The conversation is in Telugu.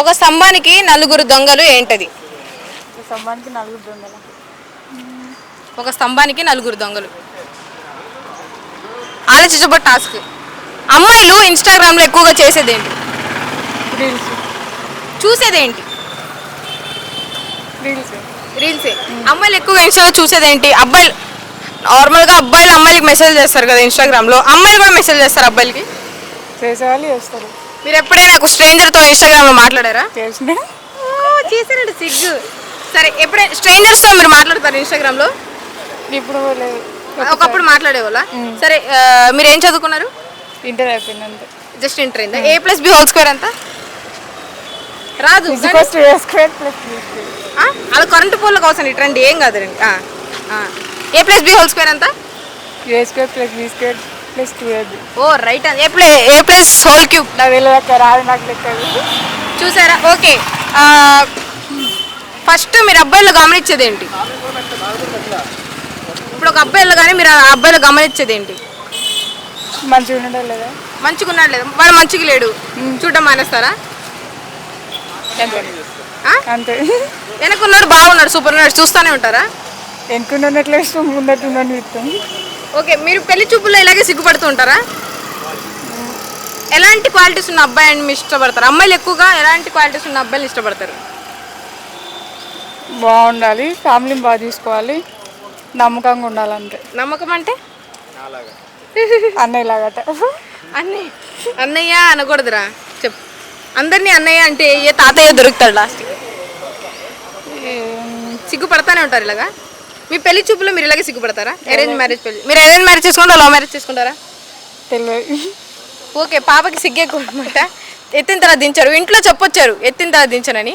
ఒక స్తంభానికి నలుగురు దొంగలు ఏంటది? స్తంభానికి నలుగురు దొంగల. ఒక స్తంభానికి నలుగురు దొంగలు. ఆలోచించబో టాస్క్ అమ్మాయిలు ఇన్స్టాగ్రామ్లో ఎక్కువగా చేసేదేంటి? రీల్స్ చూసేదేంటి? రీల్స్ రీల్సే అమ్మాయిలు ఎక్కువగా ఇన్స్టాలో చూసేదేంటి? అబ్బాయిలు నార్మల్గా అబ్బాయిలు అమ్మాయిలకి మెసేజ్ చేస్తారు కదా ఇన్స్టాగ్రామ్లో అమ్మాయిలు కూడా మెసేజ్ చేస్తారు అబ్బాయిలకి? చేసేవాళ్ళు చేస్తారు. మీరు ఎప్పుడైనా ఒక స్ట్రేంజర్తో ఇన్స్టాగ్రామ్లో మాట్లాడారా? చేసిన. చేశారండి సిగ్గు. సరే ఎప్పుడైనా స్ట్రేంజర్స్తో మీరు మాట్లాడతారు ఇన్స్టాగ్రామ్లో? ఇప్పుడు లేదు. ఒకప్పుడు మాట్లాడేవాళ్ళ? సరే మీరు ఏం చదువుకున్నారు? ఇంటర్ అయిపోయింది అంతే జస్ట్ ఇంటర్ అయిందా? A plus b whole square ఎంత రాదు? అలా కరెంటు పోల్లోకి అవసరం ఇట్రండి ఏం కాదు రండి. A plus b whole square ఎంత a square plus b square. Plus two oh right a play a plus? Whole cube తెలియదు రాదు నాకు లెక్క చూసారా? ఓకే. ఫస్ట్ మీరు అబ్బాయిలు గమనించేది ఏంటి ఇప్పుడు ఒక అబ్బాయిలు కానీ మీరు ఆ అబ్బాయిలు గమనించేది ఏంటి మంచిగా ఉండడం లేదా? మంచిగా ఉన్నాడు లేదు? వాడు మంచిగా లేడు. చూడడం మానేస్తారా? అంతే. వెనకున్నాడు బాగున్నాడు సూపర్ ఉన్నాడు. చూస్తూనే ఉంటారా? ఇష్టం ముందట్టున్నట్టు ఇష్టం ఓకే మీరు పెళ్ళి చూపుల్లో ఇలాగే సిగ్గుపడుతూ ఉంటారా? ఎలాంటి క్వాలిటీస్ ఉన్న అబ్బాయిని మీరు ఇష్టపడతారు? అమ్మాయిలు ఎక్కువగా ఎలాంటి క్వాలిటీస్ ఉన్న అబ్బాయిలు ఇష్టపడతారు? బాగుండాలి ఫ్యామిలీని బాగా చూసుకోవాలి నమ్మకంగా ఉండాలి అంతే. నమ్మకం అంటే? అన్నయ్యలాగట. అన్నయ్య అన్నయ్య అనకూడదురా చెప్పు. అందరినీ అన్నయ్య అంటే ఏ తాతయ్య దొరుకుతాడు లాస్ట్ సిగ్గుపడతానే ఉంటారు ఇలాగా? మీ పెళ్ళి చూపులో మీరు ఇలాగే సిగ్గుపడతారా? అరేంజ్ మ్యారేజ్ పెళ్ళి మీరు అరేంజ్ మ్యారేజ్ చేసుకుంటారా లవ్ మ్యారేజ్ చేసుకుంటారా? తెలియదు ఓకే పాపకి సిగ్గే అనమాట ఎత్తిన తర్వాత దించారు. ఇంట్లో చెప్పొచ్చారు ఎత్తిన తర్వాత దించనని.